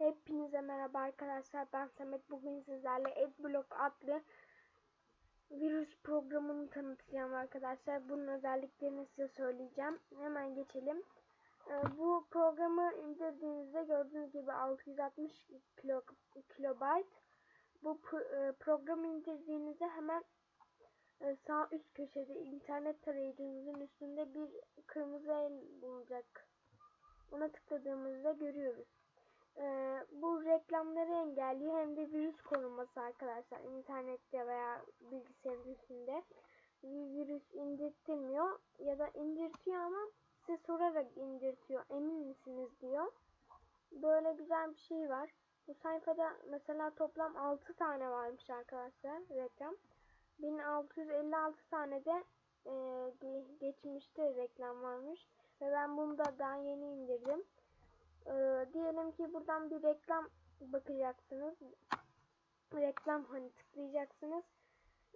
Hepinize merhaba arkadaşlar. Ben Samet. Bugün sizlerle AdBlock adlı virüs programını tanıtacağım arkadaşlar. Bunun özelliklerini size söyleyeceğim. Hemen geçelim. Ee, bu programı indirdiğinizde gördüğünüz gibi 660 kilo, kilobayt. Bu e, programı indirdiğinizde hemen e, sağ üst köşede internet tarayıcınızın üstünde bir kırmızı el bulunacak. Ona tıkladığımızda görüyoruz. Ee, bu reklamları engelliyor. Hem de virüs korunması arkadaşlar internette veya bilgisayarın üstünde. Bir virüs indirtmiyor ya da indirtiyor ama size sorarak indirtiyor emin misiniz? diyor. Böyle güzel bir şey var. Bu sayfada mesela toplam 6 tane varmış arkadaşlar reklam. 1656 tane de e, geçmişte reklam varmış ve ben bunu da daha yeni indirdim ee, diyelim ki buradan bir reklam bakacaksınız. Reklam hani tıklayacaksınız.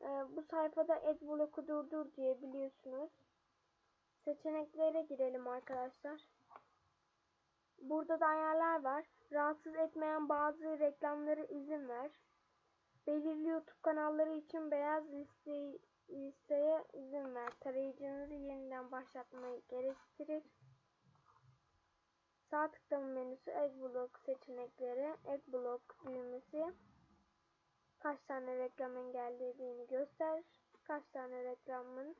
Ee, bu sayfada adblock'u durdur diye biliyorsunuz. Seçeneklere girelim arkadaşlar. Burada da ayarlar var. Rahatsız etmeyen bazı reklamları izin ver. Belirli YouTube kanalları için beyaz liste, listeye izin ver. Tarayıcınızı yeniden başlatmayı gerektirir. Sağ tıklama menüsü Adblock seçenekleri, Adblock düğmesi kaç tane reklam engellediğini göster, kaç tane reklamın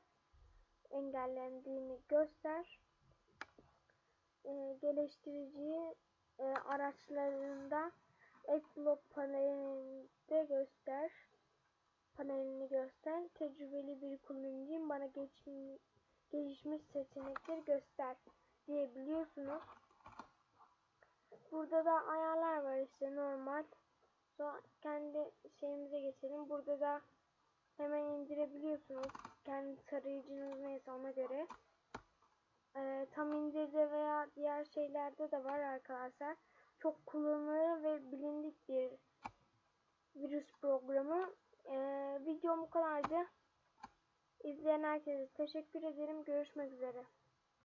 engellendiğini göster. Ee, geliştirici e, araçlarında Adblock panelinde göster panelini göster. Tecrübeli bir kullanıcıyım bana geçmiş, gelişmiş seçenekleri göster diyebiliyorsunuz. Burada da ayarlar var işte normal. Sonra kendi şeyimize geçelim. Burada da hemen indirebiliyorsunuz. Kendi tarayıcınız neyse ona göre. Ee, tam indirde veya diğer şeylerde de var arkadaşlar. Çok kullanılır ve bilindik bir virüs programı. Ee, videom bu kadardı. İzleyen herkese teşekkür ederim. Görüşmek üzere.